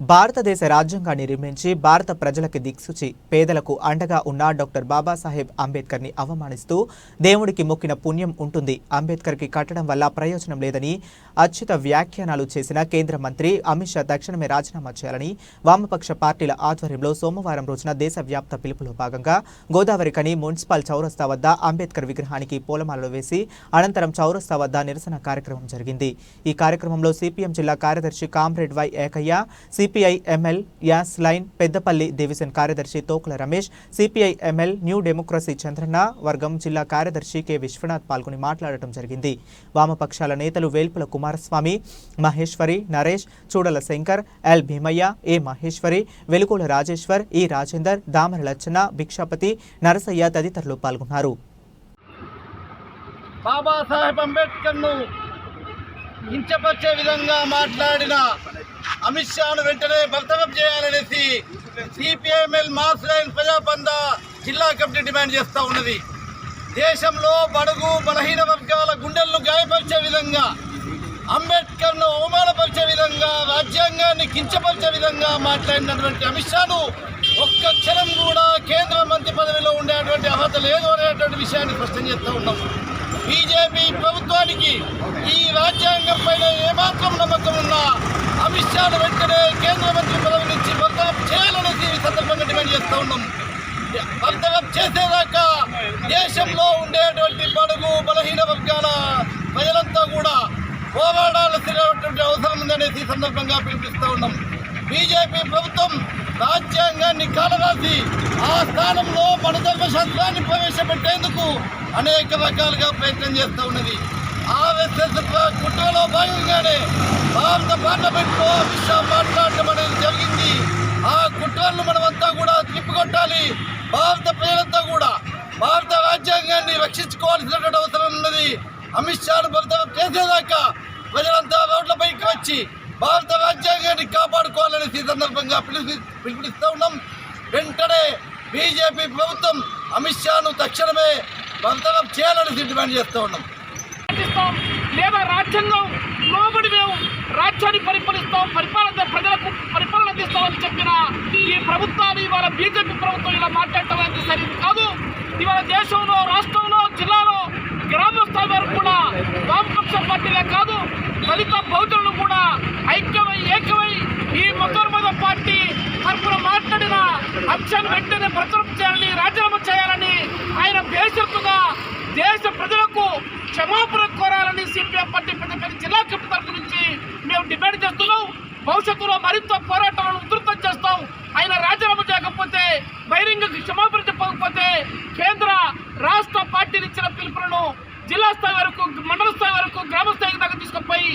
భారతదేశ రాజ్యాంగాన్ని నిర్మించి భారత ప్రజలకి దిక్సూచి పేదలకు అండగా ఉన్న డాక్టర్ బాబాసాహెబ్ అంబేద్కర్ని అవమానిస్తూ దేవుడికి మొక్కిన పుణ్యం ఉంటుంది. అంబేద్కర్కి కట్టడం వల్ల ప్రయోజనం లేదని అచ్యుత వ్యాఖ్యానాలు చేసిన కేంద్ర మంత్రి అమిత్ షా తక్షణమే రాజీనామా చేయాలని వామపక్ష పార్టీల ఆధ్వర్యంలో సోమవారం రోజున దేశవ్యాప్త పిలుపులో భాగంగా గోదావరి కని మున్సిపల్ చౌరస్తా వద్ద అంబేద్కర్ విగ్రహానికి పూలమాలలు వేసి అనంతరం చౌరస్తా వద్ద నిరసన కార్యక్రమం జరిగింది. ఈ కార్యక్రమంలో సిపిఎం జిల్లా కార్యదర్శి comrade Y Ekayya CPI ML mass line Peddapalli division కార్యదర్శి Tokula Ramesh CPI ML new democracy Chandranna వర్గం జిల్లా కార్యదర్శి కె విశ్వనాథ్ పాల్గొని మాట్లాడటం జరిగింది. వామపక్షాల నేతలు వేల్పుల కుమారస్వామి మహేశ్వరి నరేష్ చూడల శంకర్ ఎల్ భీమయ్య ఏ మహేశ్వరి వెలుగుల రాజేశ్వర్ ఈ రాజేందర్ దామర లచ్చన భిక్షాపతి నరసయ్య తదితరులు పాల్గొన్నారు. బాబాసాహెబ్ అంబేద్కర్ను కించపరిచే విధంగా మాట్లాడిన అమిత్ షాను వెంటనే బర్తరఫ్ చేయాలనేసి సిపిఐఎంఎల్ మాస్ లైన్ ప్రజాబంద జిల్లా కమిటీ డిమాండ్ చేస్తూ ఉన్నది. దేశంలో బడుగు బలహీన వర్గాల గుండెలను గాయపరిచే విధంగా అంబేద్కర్ను అవమానపరిచే విధంగా రాజ్యాంగాన్ని కించపరిచే విధంగా మాట్లాడినటువంటి అమిత్ షాను ఒక్క క్షణం కూడా కేంద్ర మంత్రి పదవిలో ఉండేటువంటి అర్హత లేదు అనేటువంటి విషయాన్ని స్పష్టం చేస్తూ ఉన్నాం. బీజేపీ ప్రభుత్వానికి ఈ రాజ్యాంగం పైన ఏమాత్రం నమ్మకం ఉన్నా అమిత్ షాను వెంటనే కేంద్ర మంత్రి పదవి నుంచి బర్తరఫ్ చేయాలనేసి ఈ సందర్భంగా డిమాండ్ చేస్తూ ఉన్నాం. బర్తరఫ్ చేసేదాకా దేశంలో ఉండేటువంటి బడుగు బలహీన వర్గాల ప్రజలంతా కూడా పోరాడాల్సినటువంటి అవసరం ఉందనేసి ఈ సందర్భంగా పిలిపిస్తూ ఉన్నాం. బీజేపీ ప్రభుత్వం రాజ్యాంగాన్ని కాలరాసి ఆ స్థానంలో మన ధర్మశాస్త్రాన్ని ప్రవేశపెట్టేందుకు అనేక రకాలుగా ప్రయత్నం చేస్తూ ఉన్నది. ఆర్ఎస్ఎస్ కుట్రలో భారత పార్లమెంట్లో అమిత్ షా మాట్లాడటం అనేది జరిగింది. ఆ కుట్రలను మనమంతా కూడా తిప్పికొట్టాలి. భారత ప్రజలంతా కూడా భారత రాజ్యాంగాన్ని రక్షించుకోవాల్సినటువంటి అవసరం ఉన్నది. అమిత్ షాను బర్తరఫ్ చేసేదాకా ప్రజలంతా రోడ్లపైకి వచ్చి భారత రాజ్యాంగాన్ని కాపాడుకోవాలని ఈ సందర్భంగా పిలుపు పిలుపునిస్తూ ఉన్నాం. వెంటనే బీజేపీ ప్రభుత్వం అమిత్ షాను తక్షణమే బర్తరఫ్ చేయాలని డిమాండ్ చేస్తూ ఉన్నాం. లేదా రాజ్యాంగం లోబడి మేము రాజ్యాన్ని పరిపాలిస్తాం పరిపాలన ప్రజలకు పరిపాలన అందిస్తామని చెప్పిన ఈ ప్రభుత్వాలు ఇవాళ బీజేపీ ప్రభుత్వం ఇలా మాట్లాడటం అనేది సరి కాదు ఇవాళ దేశంలో రాష్ట్రంలో జిల్లాలో గ్రామ స్థాయి వరకు కూడా వామపక్ష పార్టీలే కాదు దళిత బౌద్ధులను కూడా ఐక్యమై ఏకమై ఈ మతోన్మద పార్టీ తరఫున మాట్లాడిన అంశాన్ని వెంటనే ప్రచురం చేయాలని రాజీనామా చేయాలని ఆయన బేషరతుగా దేశ ప్రజలకు క్షమాపణ కోరాలని సిపిఎం పార్టీ పెద్దపల్లి జిల్లా కమిటీ తరపు నుంచి మేము డిమాండ్ చేస్తున్నాం. భవిష్యత్తులో మరింత పోరాటాలను ఉధృతం చేస్తాం. ఆయన రాజీనామా చేయకపోతే బహిరంగ క్షమాపణ చెప్పకపోతే కేంద్ర రాష్ట్ర పార్టీలు ఇచ్చిన పిలుపులను జిల్లా స్థాయి వరకు మండల స్థాయి వరకు గ్రామ స్థాయి దాకా తీసుకుపోయి